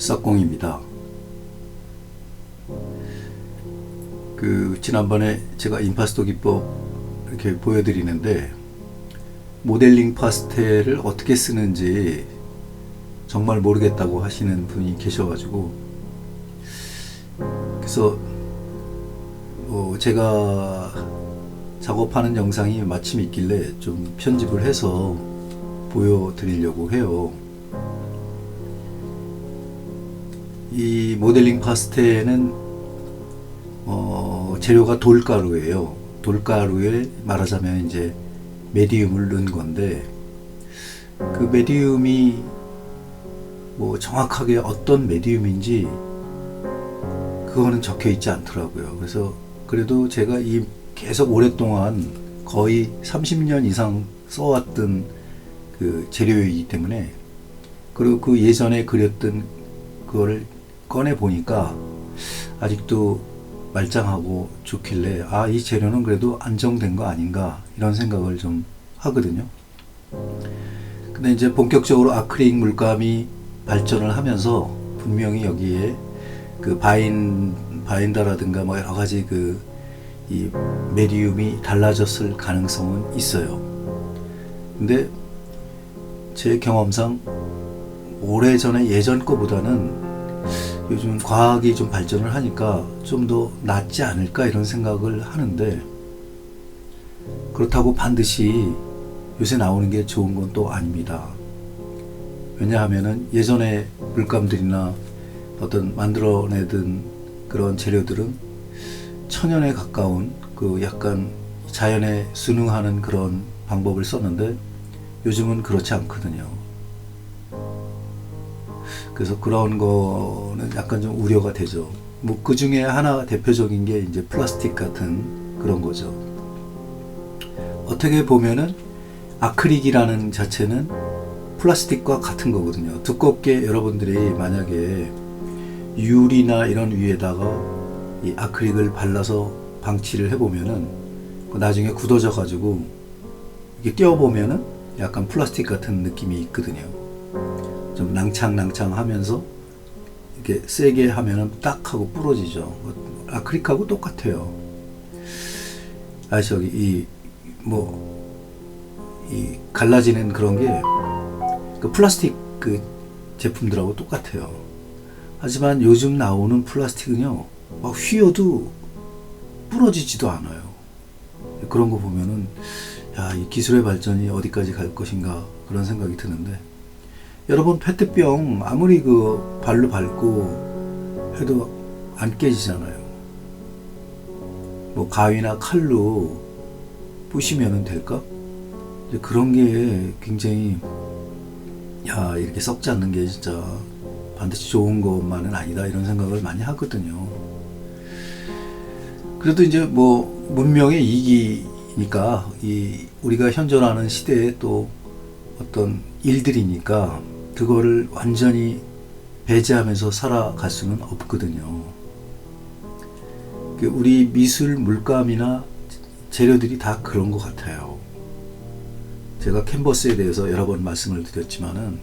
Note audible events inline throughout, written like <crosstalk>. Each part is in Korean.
싹공입니다. 그 지난번에 제가 임파스토 기법 이렇게 보여드리는데 모델링 파스텔을 어떻게 쓰는지 정말 모르겠다고 하시는 분이 계셔가지고 그래서 어 제가 작업하는 영상이 마침 있길래 좀 편집을 해서 보여드리려고 해요. 이 모델링 파스텔은 어, 재료가 돌가루예요. 돌가루에 말하자면 이제 메디움을 넣은 건데 그 메디움이 뭐 정확하게 어떤 메디움인지 그거는 적혀 있지 않더라고요. 그래서 그래도 제가 이 계속 오랫동안 거의 30년 이상 써왔던 그 재료이기 때문에 그리고 그 예전에 그렸던 그거를 꺼내 보니까 아직도 말짱하고 좋길래 아 이 재료는 그래도 안정된 거 아닌가 이런 생각을 좀 하거든요. 근데 이제 본격적으로 아크릴 물감이 발전을 하면서 분명히 여기에 그 바인 바인더라든가 뭐 여러 가지 그 이 메디움이 달라졌을 가능성은 있어요. 근데 제 경험상 오래 전에 예전 거보다는 요즘 과학이 좀 발전을 하니까 좀 더 낫지 않을까 이런 생각을 하는데 그렇다고 반드시 요새 나오는 게 좋은 건 또 아닙니다. 왜냐하면은 예전에 물감들이나 어떤 만들어내던 그런 재료들은 천연에 가까운 그 약간 자연에 순응하는 그런 방법을 썼는데 요즘은 그렇지 않거든요. 그래서 그런 거는 약간 좀 우려가 되죠. 뭐 그 중에 하나 대표적인 게 이제 플라스틱 같은 그런 거죠. 어떻게 보면은 아크릴이라는 자체는 플라스틱과 같은 거거든요. 두껍게 여러분들이 만약에 유리나 이런 위에다가 이 아크릴을 발라서 방치를 해보면은 그 나중에 굳어져 가지고 이게 띄워보면은 약간 플라스틱 같은 느낌이 있거든요. 좀 낭창낭창 하면서 이렇게 세게 하면은 딱 하고 부러지죠. 아크릴하고 똑같아요. 아, 저기, 이, 뭐, 이 갈라지는 그런 게 그 플라스틱 그 제품들하고 똑같아요. 하지만 요즘 나오는 플라스틱은요, 막 휘어도 부러지지도 않아요. 그런 거 보면은, 야, 이 기술의 발전이 어디까지 갈 것인가, 그런 생각이 드는데, 여러분, 페트병 아무리 그 발로 밟고 해도 안 깨지잖아요. 뭐, 가위나 칼로 부시면 될까? 그런 게 굉장히, 야, 이렇게 썩지 않는 게 진짜 반드시 좋은 것만은 아니다, 이런 생각을 많이 하거든요. 그래도 이제 뭐 문명의 이기니까 이 우리가 현존하는 시대에 또 어떤 일들이니까 그거를 완전히 배제하면서 살아갈 수는 없거든요. 그 우리 미술 물감이나 재료들이 다 그런 것 같아요. 제가 캔버스에 대해서 여러 번 말씀을 드렸지만은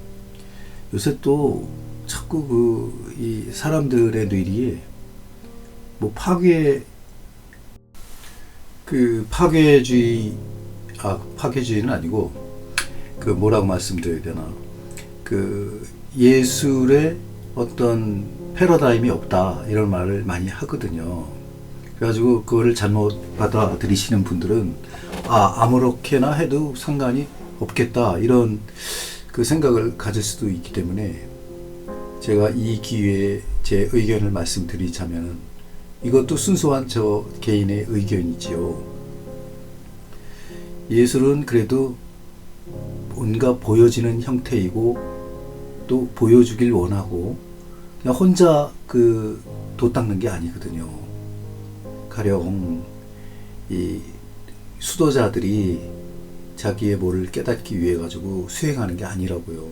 요새 또 자꾸 그 이 사람들의 뇌리에 뭐 파괴 그 파괴주의 아 파괴주의는 아니고 그 뭐라고 말씀드려야 되나 그 예술의 어떤 패러다임이 없다 이런 말을 많이 하거든요. 그래가지고 그거를 잘못 받아들이시는 분들은 아 아무렇게나 해도 상관이 없겠다 이런 그 생각을 가질 수도 있기 때문에 제가 이 기회에 제 의견을 말씀드리자면은 이것도 순수한 저 개인의 의견이지요. 예술은 그래도 뭔가 보여지는 형태이고 또 보여주길 원하고 그냥 혼자 그 도 닦는 게 아니거든요. 가령 이 수도자들이 자기의 뭐를 깨닫기 위해 가지고 수행하는 게 아니라고요.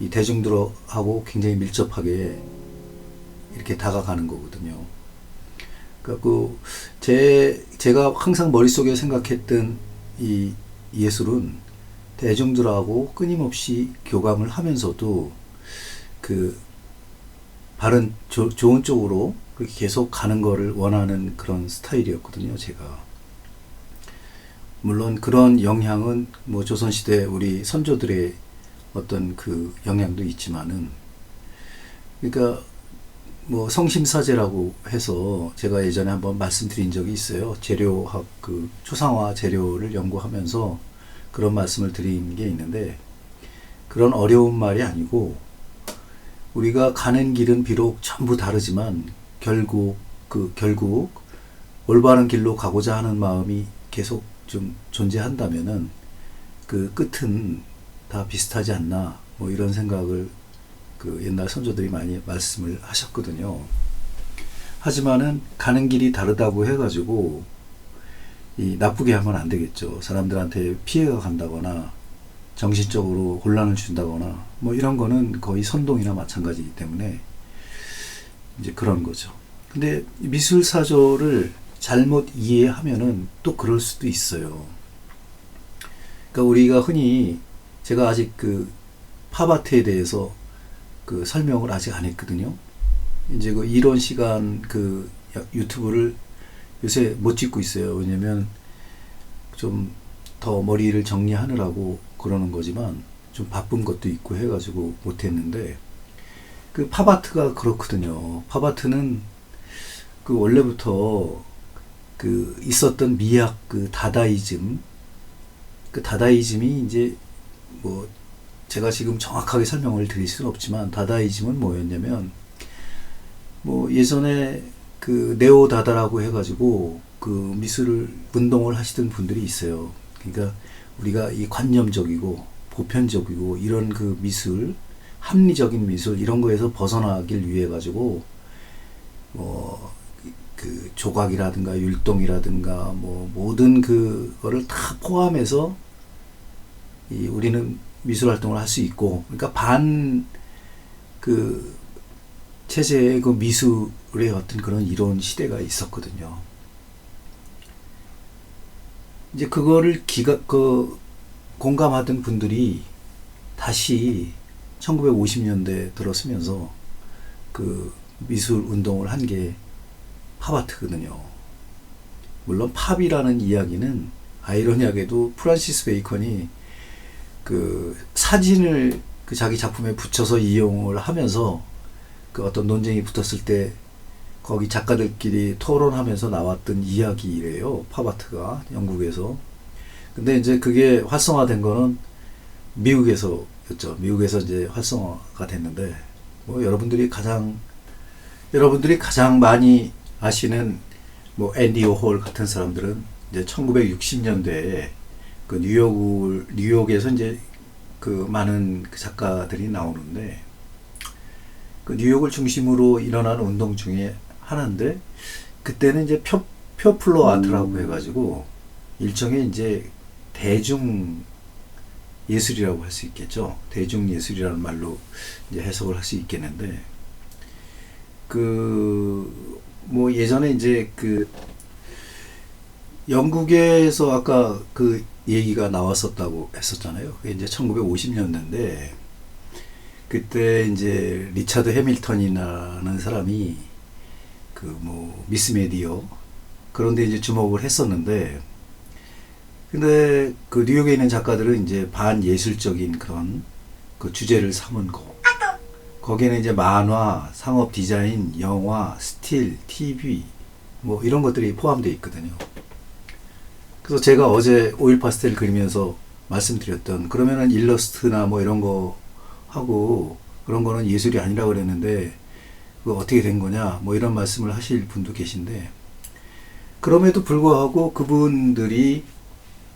이 대중들하고 굉장히 밀접하게 이렇게 다가가는 거거든요. 그러니까 제 제가 항상 머릿속에 생각했던 이 예술은 대중들하고 끊임없이 교감을 하면서도 그 바른 조, 좋은 쪽으로 그렇게 계속 가는 거를 원하는 그런 스타일이었거든요, 제가. 물론 그런 영향은 뭐 조선시대 우리 선조들의 어떤 그 영향도 있지만은 그러니까 뭐 성심사제라고 해서 제가 예전에 한번 말씀드린 적이 있어요. 재료학 그 초상화 재료를 연구하면서 그런 말씀을 드린 게 있는데 그런 어려운 말이 아니고 우리가 가는 길은 비록 전부 다르지만 결국 그 결국 올바른 길로 가고자 하는 마음이 계속 좀 존재한다면은 그 끝은 다 비슷하지 않나 뭐 이런 생각을 그 옛날 선조들이 많이 말씀을 하셨거든요. 하지만은 가는 길이 다르다고 해가지고 이 나쁘게 하면 안 되겠죠. 사람들한테 피해가 간다거나 정신적으로 혼란을 준다거나 뭐 이런 거는 거의 선동이나 마찬가지이기 때문에 이제 그런 거죠. 근데 미술 사조를 잘못 이해하면은 또 그럴 수도 있어요. 그러니까 우리가 흔히 제가 아직 그 팝아트에 대해서 그 설명을 아직 안 했거든요. 이제 그 이론 시간 그 유튜브를 요새 못 찍고 있어요. 왜냐면 좀 더 머리를 정리하느라고 그러는 거지만 좀 바쁜 것도 있고 해가지고 못 했는데 그 팝아트가 그렇거든요. 팝아트는 그 원래부터 그 있었던 미학 그 다다이즘 그 다다이즘이 이제 뭐 제가 지금 정확하게 설명을 드릴 수는 없지만 다다이즘은 뭐였냐면 뭐 예전에 그 네오 다다라고 해가지고 그 미술을 운동을 하시던 분들이 있어요. 그러니까 우리가 이 관념적이고 보편적이고 이런 그 미술 합리적인 미술 이런 거에서 벗어나길 위해 가지고 뭐그 조각이라든가 율동이라든가 뭐 모든 그거를 다 포함해서 이 우리는 미술 활동을 할 수 있고 그러니까 반 그 체제의 그 미술의 어떤 그런 이론 시대가 있었거든요. 이제 그거를 기가 그 공감하던 분들이 다시 1950년대 들어서면서 그 미술 운동을 한 게 팝아트거든요. 물론 팝이라는 이야기는 아이러니하게도 프란시스 베이컨이 그 사진을 그 자기 작품에 붙여서 이용을 하면서 그 어떤 논쟁이 붙었을 때 거기 작가들끼리 토론하면서 나왔던 이야기래요. 팝아트가 영국에서. 근데 이제 그게 활성화된 거는 미국에서였죠. 미국에서 이제 활성화가 됐는데 뭐 여러분들이 가장 여러분들이 가장 많이 아시는 뭐 앤디 오홀 같은 사람들은 이제 1960년대에 그 뉴욕을 뉴욕에서 이제 그 많은 그 작가들이 나오는데 그 뉴욕을 중심으로 일어나는 운동 중에 하나인데 그때는 이제 표 표플로 아트라고 해가지고 일종의 이제 대중 예술이라고 할 수 있겠죠. 대중 예술이라는 말로 이제 해석을 할 수 있겠는데 그 뭐 예전에 이제 그 영국에서 아까 그 얘기가 나왔었다고 했었잖아요. 그게 이제 1950년대인데 그때 이제 리차드 해밀턴이라는 사람이 그 뭐 미스 메디어 그런데 이제 주목을 했었는데 근데 그 뉴욕에 있는 작가들은 이제 반예술적인 그런 그 주제를 삼은 거. 거기에는 이제 만화, 상업 디자인, 영화, 스틸, TV 뭐 이런 것들이 포함되어 있거든요. 그래서 제가 어제 오일 파스텔 그리면서 말씀드렸던 그러면은 일러스트나 뭐 이런 거 하고 그런 거는 예술이 아니라고 그랬는데 그 어떻게 된 거냐 뭐 이런 말씀을 하실 분도 계신데 그럼에도 불구하고 그분들이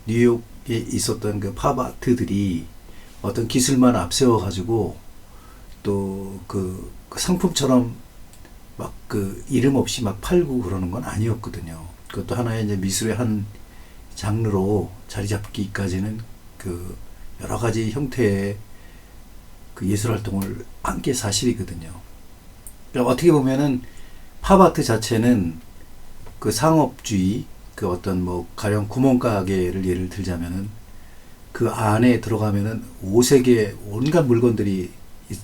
뉴욕에 있었던 그 팝아트들이 어떤 기술만 앞세워 가지고 또 그 상품처럼 막 그 이름 없이 막 팔고 그러는 건 아니었거든요. 그것도 하나의 이제 미술의 한 장르로 자리 잡기까지는 그 여러 가지 형태의 그 예술 활동을 한 게 사실이거든요. 그러니까 어떻게 보면은 팝아트 자체는 그 상업주의 그 어떤 뭐 가령 구멍가게를 예를 들자면은 그 안에 들어가면은 오색의 온갖 물건들이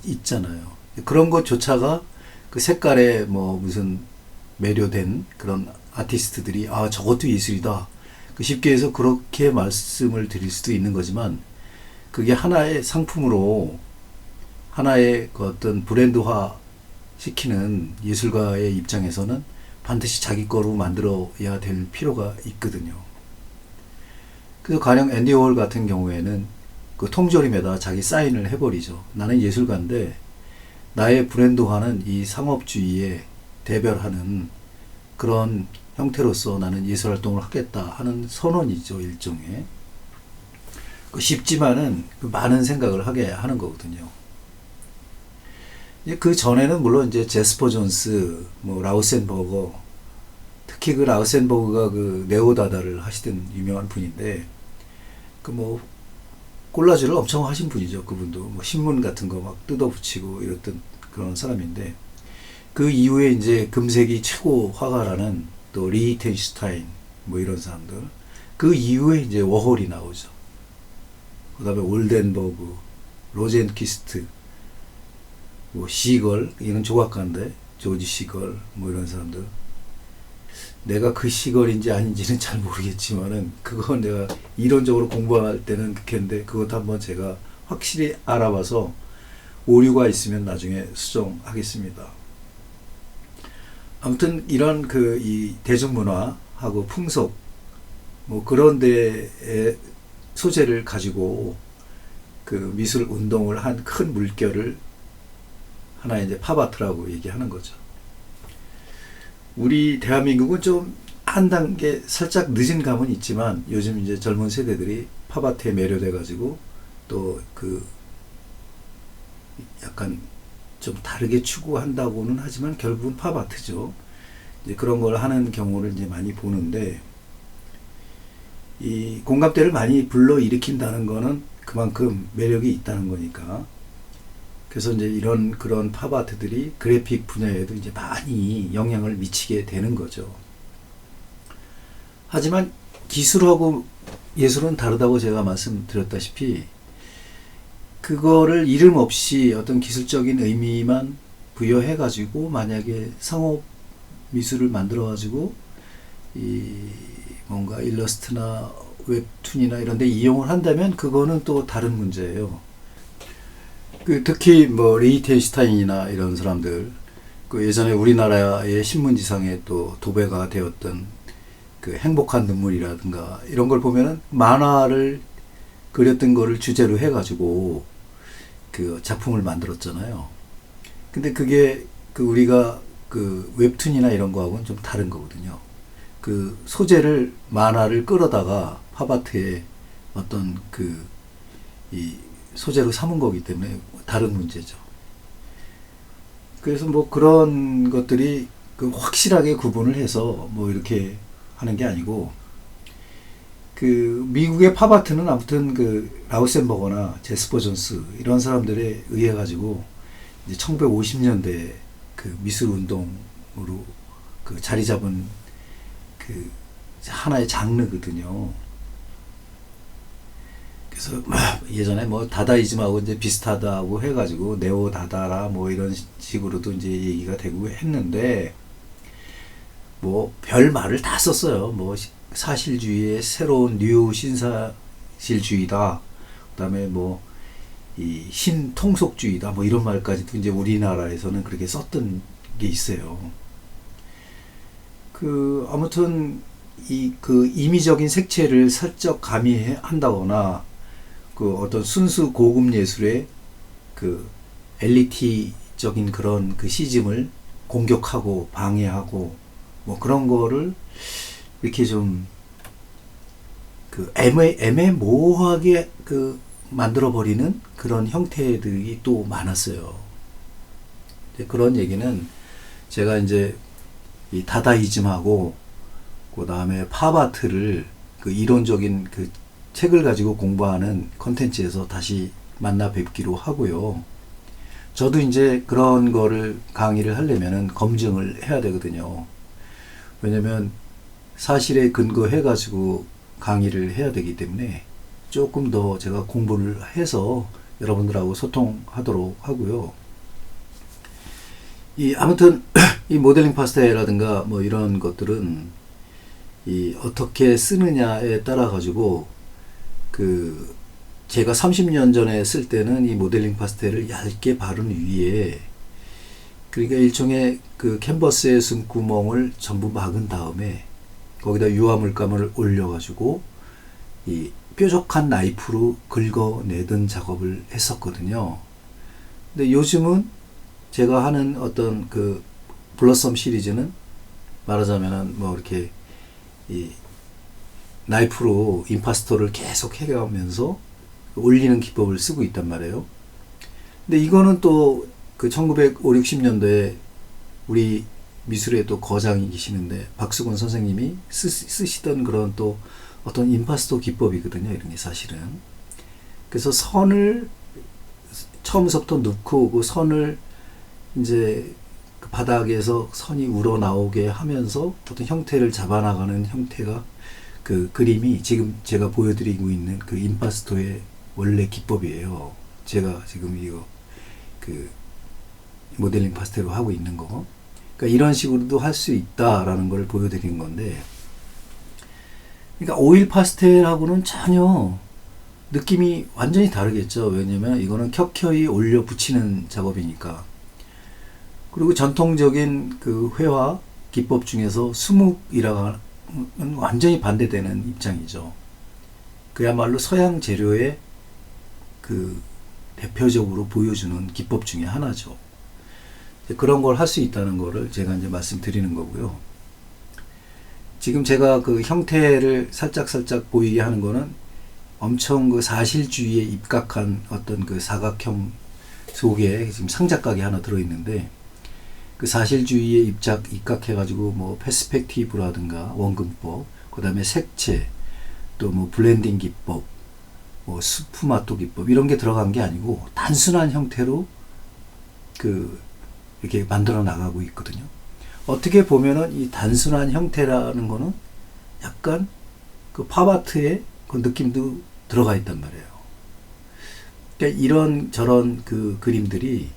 있, 잖아요 그런 것조차가 그 색깔에 뭐 무슨 매료된 그런 아티스트들이 아 저것도 예술이다. 그 쉽게 해서 그렇게 말씀을 드릴 수도 있는 거지만 그게 하나의 상품으로 하나의 그 어떤 브랜드화 시키는 예술가의 입장에서는 반드시 자기 거로 만들어야 될 필요가 있거든요. 그래서 가령 앤디 월 같은 경우에는 그 통조림에다 자기 사인을 해버리죠. 나는 예술가인데 나의 브랜드화는 이 상업주의에 대별하는 그런 형태로서 나는 예술 활동을 하겠다 하는 선언이죠 일종의 그 쉽지만은 그 많은 생각을 하게 하는 거거든요. 그 전에는 물론 이제 제스퍼 존스, 뭐 라우센버거, 특히 그 라우센버거가 그 네오다다를 하시던 유명한 분인데 그 뭐 콜라주를 엄청 하신 분이죠 그분도 뭐 신문 같은 거 막 뜯어붙이고 이랬던 그런 사람인데 그 이후에 이제 금색이 최고 화가라는 또 리히텐슈타인 뭐 이런 사람들 그 이후에 이제 워홀이 나오죠. 그다음에 올덴버그, 로젠키스트, 뭐 시걸 이건 조각가인데 조지 시걸 뭐 이런 사람들 내가 그 시걸인지 아닌지는 잘 모르겠지만은 그건 내가 이론적으로 공부할 때는 그렇게인데 그것도 한번 제가 확실히 알아봐서 오류가 있으면 나중에 수정하겠습니다. 아무튼 이런 그 이 대중문화하고 풍속 뭐 그런 데에 소재를 가지고 그 미술 운동을 한 큰 물결을 하나의 이제 팝아트라고 얘기하는 거죠. 우리 대한민국은 좀 한 단계 살짝 늦은 감은 있지만 요즘 이제 젊은 세대들이 팝아트에 매료돼 가지고 또 그 약간 좀 다르게 추구한다고는 하지만 결국은 팝아트죠. 이제 그런 걸 하는 경우를 이제 많이 보는데 이 공감대를 많이 불러 일으킨다는 거는 그만큼 매력이 있다는 거니까 그래서 이제 이런 그런 팝아트들이 그래픽 분야에도 이제 많이 영향을 미치게 되는 거죠. 하지만 기술하고 예술은 다르다고 제가 말씀드렸다시피 그거를 이름 없이 어떤 기술적인 의미만 부여해 가지고 만약에 상업 미술을 만들어 가지고 이 뭔가 일러스트나 웹툰이나 이런 데 이용을 한다면 그거는 또 다른 문제예요. 그 특히 뭐 리히텐슈타인이나 이런 사람들 그 예전에 우리나라의 신문지상에 또 도배가 되었던 그 행복한 눈물이라든가 이런 걸 보면은 만화를 그렸던 거를 주제로 해가지고 그 작품을 만들었잖아요. 근데 그게 그 우리가 그 웹툰이나 이런 거하고는 좀 다른 거거든요. 그 소재를 만화를 끌어다가 팝아트에 어떤 그 이 소재로 삼은 거기 때문에 다른 문제죠. 그래서 뭐 그런 것들이 그 확실하게 구분을 해서 뭐 이렇게 하는 게 아니고 그 미국의 팝아트는 아무튼 그 라우센버거나 제스퍼 존스 이런 사람들에 의해 가지고 이제 1950년대 그 미술 운동으로 그 자리 잡은 그 하나의 장르거든요. 그래서 예전에 뭐 다다이즘하고 이제 비슷하다고 해가지고 네오 다다라 뭐 이런 식으로도 이제 얘기가 되고 했는데 뭐 별 말을 다 썼어요. 뭐 사실주의의 새로운 뉴 신사실주의다. 그다음에 뭐 이 신통속주의다. 뭐 이런 말까지도 이제 우리나라에서는 그렇게 썼던 게 있어요. 그 아무튼 이 그 임의적인 색채를 살짝 가미한다거나 그 어떤 순수 고급 예술의 그 엘리티적인 그런 그 시즘을 공격하고 방해하고 뭐 그런 거를 이렇게 좀 그 애매 애매모호하게 그 만들어 버리는 그런 형태들이 또 많았어요. 그런 얘기는 제가 이제 이 다다이즘하고 그 다음에 팝아트를 그 이론적인 그 책을 가지고 공부하는 컨텐츠에서 다시 만나 뵙기로 하고요. 저도 이제 그런 거를 강의를 하려면은 검증을 해야 되거든요. 왜냐면 사실에 근거해 가지고 강의를 해야 되기 때문에 조금 더 제가 공부를 해서 여러분들하고 소통하도록 하고요. 이 아무튼 <clears throat> 이 모델링 파스텔라든가 뭐 이런 것들은 이 어떻게 쓰느냐에 따라 가지고 그 제가 30년 전에 쓸 때는 이 모델링 파스텔을 얇게 바른 위에 그러니까 일종의 그 캔버스의 숨구멍을 전부 막은 다음에 거기다 유화물감을 올려가지고 이 뾰족한 나이프로 긁어내던 작업을 했었거든요. 근데 요즘은 제가 하는 어떤 그 블러썸 시리즈는 말하자면은 뭐 이렇게 이 나이프로 임파스터를 계속 해가면서 올리는 기법을 쓰고 있단 말이에요. 근데 이거는 또 그 1950, 60년도에 우리 미술의 또 거장이 계시는데 박수건 선생님이 쓰, 쓰시던 그런 또 어떤 임파스터 기법이거든요. 이런 게 사실은. 그래서 선을 처음부터 넣고 그 선을 이제 그 바닥에서 선이 우러나오게 하면서 어떤 형태를 잡아나가는 형태가 그 그림이 지금 제가 보여드리고 있는 그 임파스토의 원래 기법이에요. 제가 지금 이거 그 모델링 파스텔로 하고 있는 거. 그러니까 이런 식으로도 할 수 있다라는 걸 보여드린 건데, 그러니까 오일 파스텔하고는 전혀 느낌이 완전히 다르겠죠. 왜냐면 이거는 켜켜이 올려 붙이는 작업이니까. 그리고 전통적인 그 회화 기법 중에서 수묵이라는 완전히 반대되는 입장이죠. 그야말로 서양 재료의 그 대표적으로 보여주는 기법 중에 하나죠. 그런 걸 할 수 있다는 거를 제가 이제 말씀드리는 거고요. 지금 제가 그 형태를 살짝 살짝 보이게 하는 거는 엄청 그 사실주의에 입각한 어떤 그 사각형 속에 지금 상자각이 하나 들어있는데 그 사실주의에 입작 입각해가지고 뭐 페스펙티브라든가 원근법, 그 다음에 색채, 또 뭐 블렌딩 기법, 뭐 스프마토 기법 이런 게 들어간 게 아니고 단순한 형태로 그 이렇게 만들어 나가고 있거든요. 어떻게 보면은 이 단순한 형태라는 거는 약간 그 팝아트의 그 느낌도 들어가 있단 말이에요. 그러니까 이런 저런 그 그림들이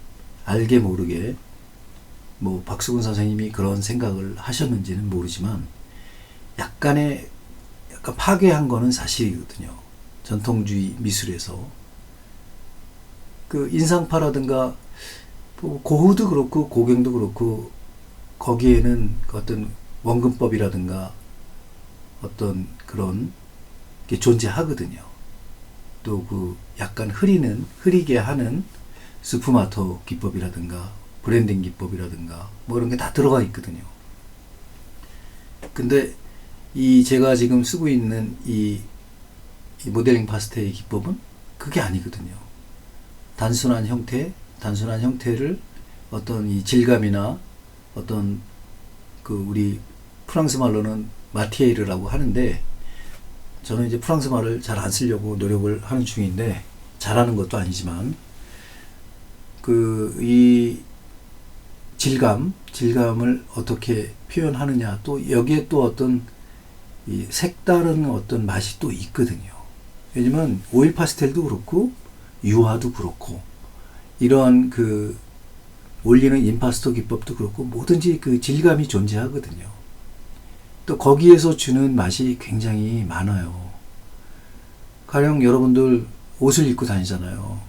알게 모르게 뭐 박수근 선생님이 그런 생각을 하셨는지는 모르지만 약간의 약간 파괴한 거는 사실이거든요. 전통주의 미술에서 그 인상파라든가 뭐 고흐도 그렇고 고갱도 그렇고 거기에는 어떤 원근법이라든가 어떤 그런 게 존재하거든요. 또 그 약간 흐리는 흐리게 하는 스푸마토 기법이라든가 브랜딩 기법이라든가 뭐 이런 게 다 들어가 있거든요. 근데 이 제가 지금 쓰고 있는 이, 이 모델링 파스텔의 기법은 그게 아니거든요. 단순한 형태, 단순한 형태를 어떤 이 질감이나 어떤 그 우리 프랑스 말로는 마티에르라고 하는데 저는 이제 프랑스 말을 잘 안 쓰려고 노력을 하는 중인데 잘하는 것도 아니지만 그이 질감, 질감을 어떻게 표현하느냐 또 여기에 또 어떤 이 색다른 어떤 맛이 또 있거든요. 왜냐면 오일 파스텔도 그렇고 유화도 그렇고 이러한 그 올리는 임파스터 기법도 그렇고 뭐든지 그 질감이 존재하거든요. 또 거기에서 주는 맛이 굉장히 많아요. 가령 여러분들 옷을 입고 다니잖아요.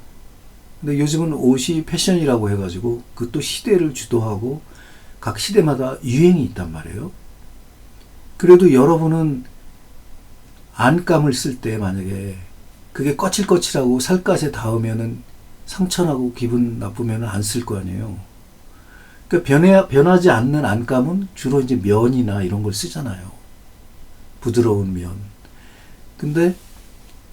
근데 요즘은 옷이 패션이라고 해가지고 그또 시대를 주도하고 각 시대마다 유행이 있단 말이에요. 그래도 여러분은 안감을 쓸 때 만약에 그게 거칠거칠하고 살갗에 닿으면은 상처나고 기분 나쁘면 안쓸 거 아니에요. 그 변해, 변하지 않는 안감은 주로 이제 면이나 이런 걸 쓰잖아요. 부드러운 면. 근데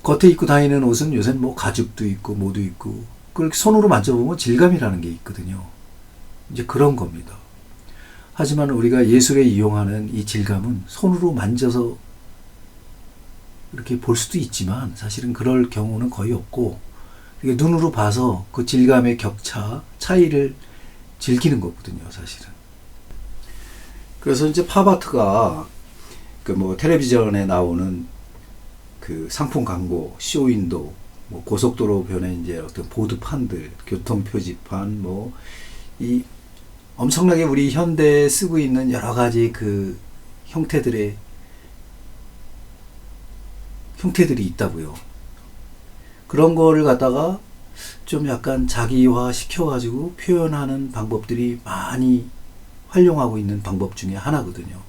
겉에 입고 다니는 옷은 요새 뭐 가죽도 있고 뭐도 있고 그렇게 손으로 만져보면 질감이라는 게 있거든요. 이제 그런 겁니다. 하지만 우리가 예술에 이용하는 이 질감은 손으로 만져서 이렇게 볼 수도 있지만 사실은 그럴 경우는 거의 없고 눈으로 봐서 그 질감의 격차, 차이를 즐기는 거거든요, 사실은. 그래서 이제 팝아트가 그 뭐 텔레비전에 나오는 그 상품 광고, 쇼윈도, 뭐 고속도로 변에 이제 어떤 보드판들, 교통 표지판, 뭐 이 엄청나게 우리 현대에 쓰고 있는 여러 가지 그 형태들의 형태들이 있다고요. 그런 거를 갖다가 좀 약간 자기화 시켜가지고 표현하는 방법들이 많이 활용하고 있는 방법 중에 하나거든요.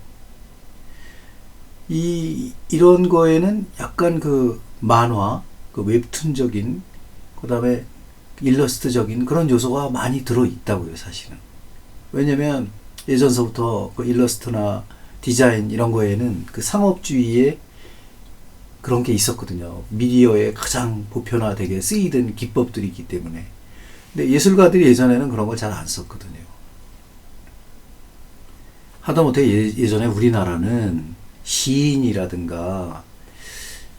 이, 이런 거에는 약간 그 만화, 그 웹툰적인, 그 다음에 일러스트적인 그런 요소가 많이 들어 있다고요, 사실은. 왜냐면 예전서부터 그 일러스트나 디자인 이런 거에는 그 상업주의의 그런 게 있었거든요. 미디어에 가장 보편화되게 쓰이던 기법들이 있기 때문에. 근데 예술가들이 예전에는 그런 걸 잘 안 썼거든요. 하다못해 예, 예전에 우리나라는 시인이라든가 이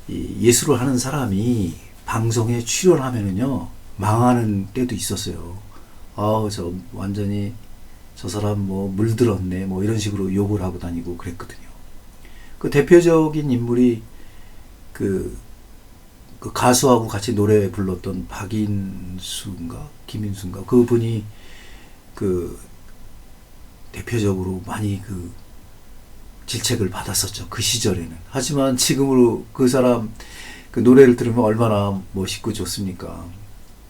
예술을 하는 사람이 방송에 출연하면은요 망하는 때도 있었어요. 아우 저 완전히 저 사람 뭐 물들었네 뭐 이런 식으로 욕을 하고 다니고 그랬거든요. 그 대표적인 인물이 그, 그 가수하고 같이 노래 불렀던 박인수인가 김인수인가 그 분이 그 대표적으로 많이 그 질책을 받았었죠 그 시절에는 하지만 지금으로 그 사람 그 노래를 들으면 얼마나 멋있고 좋습니까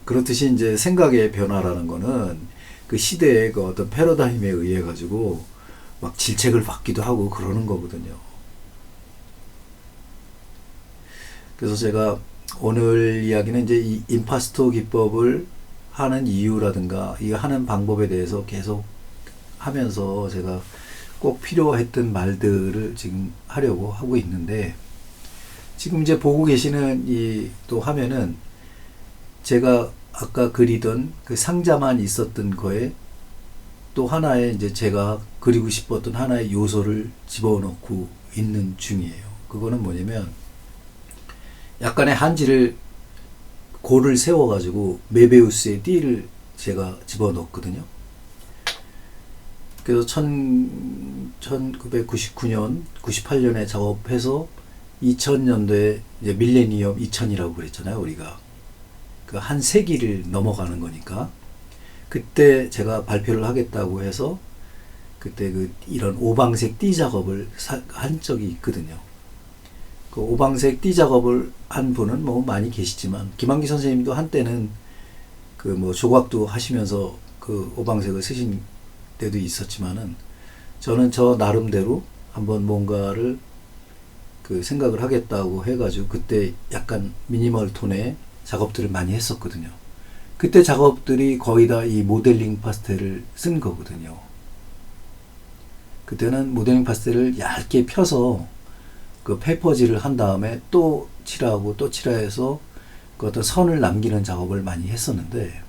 그렇듯이 이제 생각의 변화라는 거는 그 시대의 그 어떤 패러다임에 의해 가지고 막 질책을 받기도 하고 그러는 거거든요. 그래서 제가 오늘 이야기는 이제 이 임파스토 기법을 하는 이유라든가 이 하는 방법에 대해서 계속 하면서 제가 꼭 필요했던 말들을 지금 하려고 하고 있는데 지금 이제 보고 계시는 이 또 화면은 제가 아까 그리던 그 상자만 있었던 거에 또 하나의 이제 제가 그리고 싶었던 하나의 요소를 집어넣고 있는 중이에요. 그거는 뭐냐면 약간의 한지를 고를 세워가지고 메베우스의 띠를 제가 집어넣었거든요. 그래서 1999년, 98년에 작업해서 2000년도에 이제 밀레니엄 2000이라고 그랬잖아요, 우리가. 그 한 세기를 넘어가는 거니까. 그때 제가 발표를 하겠다고 해서 그때 그 이런 오방색 띠 작업을 한 적이 있거든요. 그 오방색 띠 작업을 한 분은 뭐 많이 계시지만 김한기 선생님도 한때는 그 뭐 조각도 하시면서 그 오방색을 쓰신 때도 있었지만은 저는 저 나름대로 한번 뭔가를 그 생각을 하겠다고 해가지고 그때 약간 미니멀 톤의 작업들을 많이 했었거든요. 그때 작업들이 거의 다 이 모델링 파스텔을 쓴 거거든요. 그때는 모델링 파스텔을 얇게 펴서 그 페이퍼질을 한 다음에 또 칠하고 또 칠해서 그 어떤 선을 남기는 작업을 많이 했었는데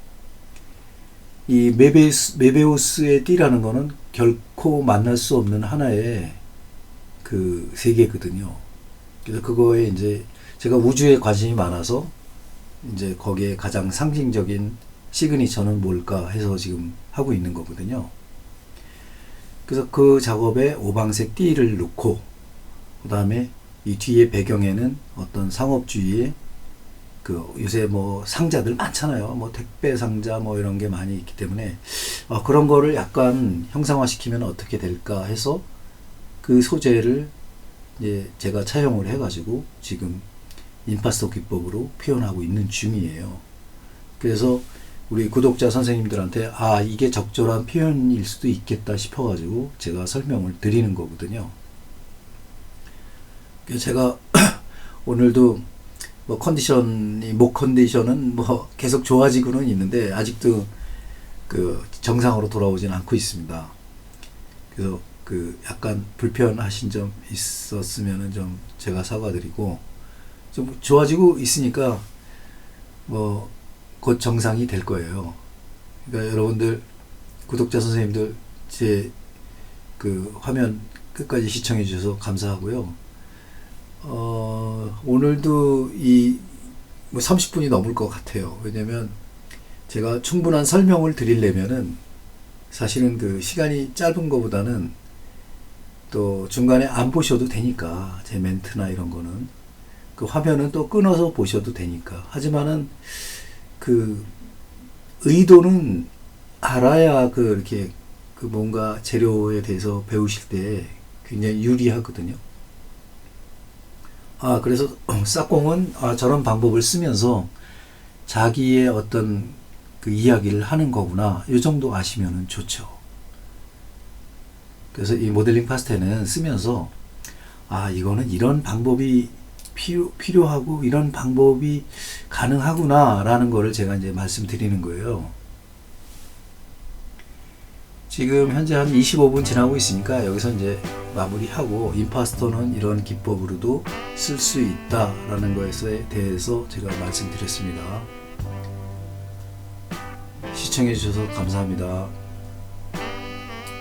이 메베우스, 메베우스의 띠라는 거는 결코 만날 수 없는 하나의 그 세계거든요. 그래서 그거에 이제 제가 우주에 관심이 많아서 이제 거기에 가장 상징적인 시그니처는 뭘까 해서 지금 하고 있는 거거든요. 그래서 그 작업에 오방색 띠를 넣고 그 다음에 이 뒤에 배경에는 어떤 상업주의의 그 요새 뭐 상자들 많잖아요. 뭐 택배 상자 뭐 이런 게 많이 있기 때문에 어 그런 거를 약간 형상화 시키면 어떻게 될까 해서 그 소재를 이제 제가 차용을 해가지고 지금 임파스토 기법으로 표현하고 있는 중이에요. 그래서 우리 구독자 선생님들한테 아 이게 적절한 표현일 수도 있겠다 싶어가지고 제가 설명을 드리는 거거든요. 제가 <clears throat> 오늘도 뭐 컨디션이 목 컨디션은 뭐 계속 좋아지고는 있는데 아직도 그 정상으로 돌아오진 않고 있습니다. 그래서 그 약간 불편하신 점 있었으면은 좀 제가 사과드리고 좀 좋아지고 있으니까 뭐 곧 정상이 될 거예요. 그러니까 여러분들 구독자 선생님들 제 그 화면 끝까지 시청해 주셔서 감사하고요. 어, 오늘도 이, 뭐 30분이 넘을 것 같아요. 왜냐면 제가 충분한 설명을 드리려면은 사실은 그 시간이 짧은 것보다는 또 중간에 안 보셔도 되니까 제 멘트나 이런 거는 그 화면은 또 끊어서 보셔도 되니까 하지만은 그 의도는 알아야 그 이렇게 그그 뭔가 재료에 대해서 배우실 때 굉장히 유리하거든요. 아, 그래서 <clears throat> 싹공은 아, 저런 방법을 쓰면서 자기의 어떤 그 이야기를 하는 거구나. 이 정도 아시면 좋죠. 그래서 이 모델링 파스텔은 쓰면서 아, 이거는 이런 방법이 필요, 필요하고 이런 방법이 가능하구나라는 거를 제가 이제 말씀드리는 거예요. 지금 현재 한 25분 지나고 있으니까 여기서 이제 마무리하고 임파스터는 이런 기법으로도 쓸 수 있다라는 것에 대해서 제가 말씀드렸습니다. 시청해 주셔서 감사합니다.